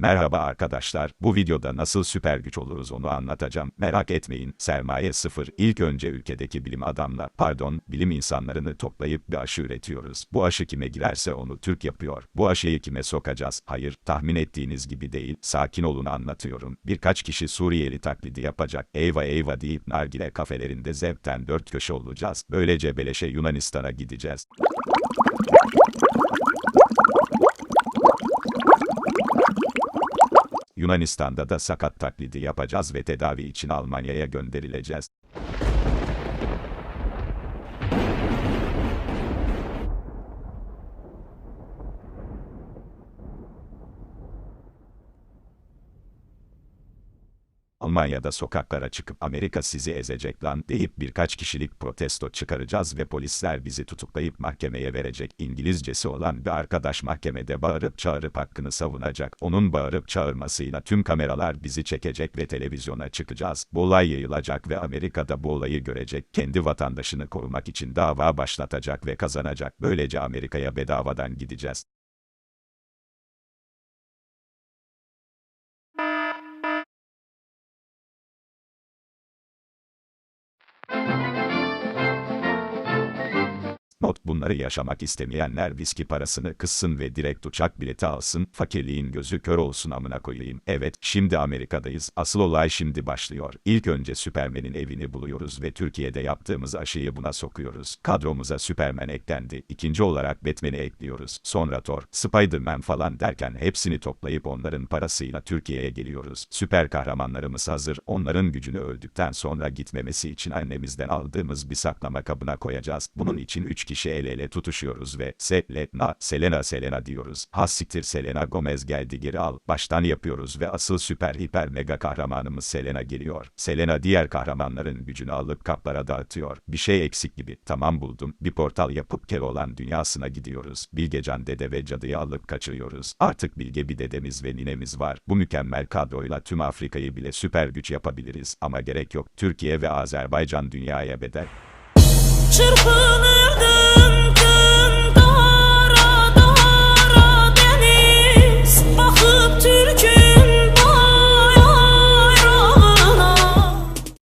Merhaba arkadaşlar, bu videoda nasıl süper güç oluruz onu anlatacağım. Merak etmeyin, sermaye sıfır. İlk önce ülkedeki bilim adamlar, pardon, bilim insanlarını toplayıp bir aşı üretiyoruz. Bu aşı kime girerse onu Türk yapıyor. Bu aşıyı kime sokacağız? Hayır, tahmin ettiğiniz gibi değil. Sakin olun anlatıyorum. Birkaç kişi Suriyeli taklidi yapacak. Eyva eyva deyip nargile kafelerinde zevkten dört köşe olacağız. Böylece beleşe Yunanistan'a gideceğiz. Yunanistan'da da sakat taklidi yapacağız ve tedavi için Almanya'ya gönderileceğiz. Almanya'da sokaklara çıkıp Amerika sizi ezecek lan deyip birkaç kişilik protesto çıkaracağız ve polisler bizi tutuklayıp mahkemeye verecek. İngilizcesi olan bir arkadaş mahkemede bağırıp çağırıp hakkını savunacak. Onun bağırıp çağırmasıyla tüm kameralar bizi çekecek ve televizyona çıkacağız. Bu olay yayılacak ve Amerika'da bu olayı görecek. Kendi vatandaşını korumak için dava başlatacak ve kazanacak. Böylece Amerika'ya bedavadan gideceğiz. Bunları yaşamak istemeyenler viski parasını kıssın ve direkt uçak bileti alsın, fakirliğin gözü kör olsun amına koyayım. Evet, şimdi Amerika'dayız, asıl olay şimdi başlıyor. İlk önce Süpermen'in evini buluyoruz ve Türkiye'de yaptığımız aşıyı buna sokuyoruz. Kadromuza Süpermen eklendi. İkinci olarak Batman'i ekliyoruz. Sonra Thor, Spider-Man falan derken hepsini toplayıp onların parasıyla Türkiye'ye geliyoruz. Süper kahramanlarımız hazır, onların gücünü öldükten sonra gitmemesi için annemizden aldığımız bir saklama kabına koyacağız. Bunun için üç kişi el ele tutuşuyoruz ve Selena, Selena Selena diyoruz. Has siktir Selena Gomez geldi geri al. Baştan yapıyoruz ve asıl süper hiper mega kahramanımız Selena geliyor. Selena diğer kahramanların gücünü alıp kaplara dağıtıyor. Bir şey eksik gibi. Tamam buldum. Bir portal yapıp Keloğlan dünyasına gidiyoruz. Bilgecan dede ve cadıyı alıp kaçırıyoruz. Artık bilge bir dedemiz ve ninemiz var. Bu mükemmel kadroyla tüm Afrika'yı bile süper güç yapabiliriz. Ama gerek yok. Türkiye ve Azerbaycan dünyaya bedel. Çırpınırdı